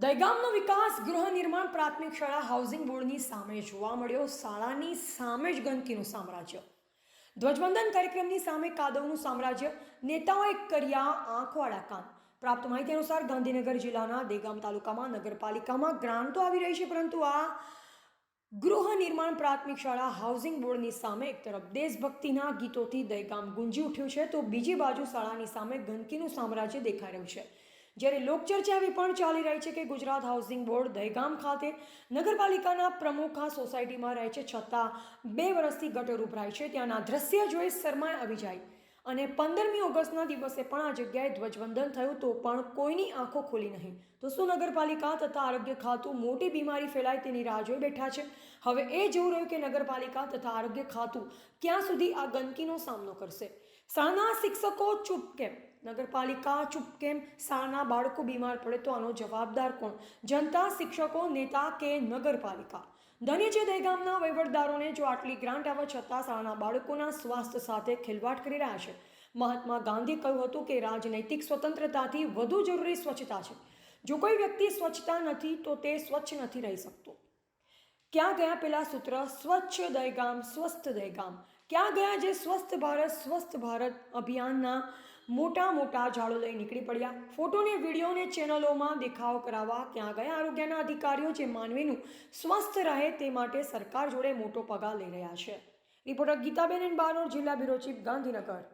દહેગામનો વિકાસ ગૃહ નિર્માણ પ્રાથમિક શાળા હાઉસિંગ બોર્ડની સામે જોવા મળ્યો. શાળાની સામે જ ગંદકીનું સામ્રાજ્ય. ધ્વજવંદન કાર્યક્રમની સામે કાદવનું સામ્રાજ્ય. નેતાઓએ કર્યા આંખવાળા કામ. પ્રાપ્ત માહિતી અનુસાર ગાંધીનગર જિલ્લાના દેગામ તાલુકામાં, નગરપાલિકામાં ગ્રાન્ટો આવી રહી છે, પરંતુ આ ગૃહ નિર્માણ પ્રાથમિક શાળા હાઉસિંગ બોર્ડની સામે એક તરફ દેશભક્તિના ગીતોથી દહેગામ ગુંજી ઉઠ્યું છે, તો બીજી બાજુ શાળાની સામે ગંદકીનું સામ્રાજ્ય દેખાઈ રહ્યું છે. જ્યારે લોકચર્ચા એવી પણ ચાલી રહી છે કે ગુજરાત હાઉસિંગ બોર્ડ દહેગામ ખાતે નગરપાલિકાના પ્રમુખ આ સોસાયટીમાં રહે છે છતાં બે વર્ષથી ગટર ઉભરાય છે. ત્યાંના દ્રશ્ય જોઈ શરમાય આવી જાય. અને પંદરમી ઓગસ્ટના દિવસે પણ આ જગ્યાએ ધ્વજવંદન થયું તો પણ કોઈની આંખો ખોલી નહીં. તો શું નગરપાલિકા તથા આરોગ્ય ખાતું મોટી બીમારી ફેલાય તેની રાહ જોઈ બેઠા છે? હવે એ જોવું રહ્યું કે નગરપાલિકા તથા આરોગ્ય ખાતું ક્યાં સુધી આ ગંદકીનો સામનો કરશે? શાળાના શિક્ષકો ચૂપ કેમ? નગરપાલિકા ચૂપ કેમ? શાળાના બાળકો બીમાર પડે તો આનો જવાબદાર કોણ? જનતા શિક્ષકો, નેતા કે નગરપાલિકા? ધન્ય છે દહેગામના વહીવટદારોને જો આટલી ગ્રાન્ટ આવવા છતાં શાળાના બાળકોના સ્વાસ્થ્ય સાથે ખેલવાડ કરી રહ્યા છે. મહાત્મા ગાંધી કહ્યું હતું કે રાજનૈતિક સ્વતંત્રતાથી વધુ જરૂરી સ્વચ્છતા છે. જો કોઈ વ્યક્તિ સ્વચ્છતા નથી, તો તે સ્વચ્છ નથી રહી શકતો. ક્યાં ગયા પેલા સૂત્ર? સ્વચ્છ દહેગામ સ્વસ્થ દહેગામ ક્યાં ગયા જે સ્વસ્થ ભારત સ્વસ્થ ભારત અભિયાનના મોટા મોટા ઝાડો લઈ નીકળી પડ્યા? ફોટોને, વિડીયોને, ચેનલોમાં દેખાવ કરાવવા ક્યાં ગયા? આરોગ્યના અધિકારીઓ જે માનવીનું સ્વસ્થ રહે તે માટે સરકાર જોડે મોટો પગાર લઈ રહ્યા છે. રિપોર્ટર ગીતાબેન બારોડ જિલ્લા બ્યુરો ચીફ, ગાંધીનગર.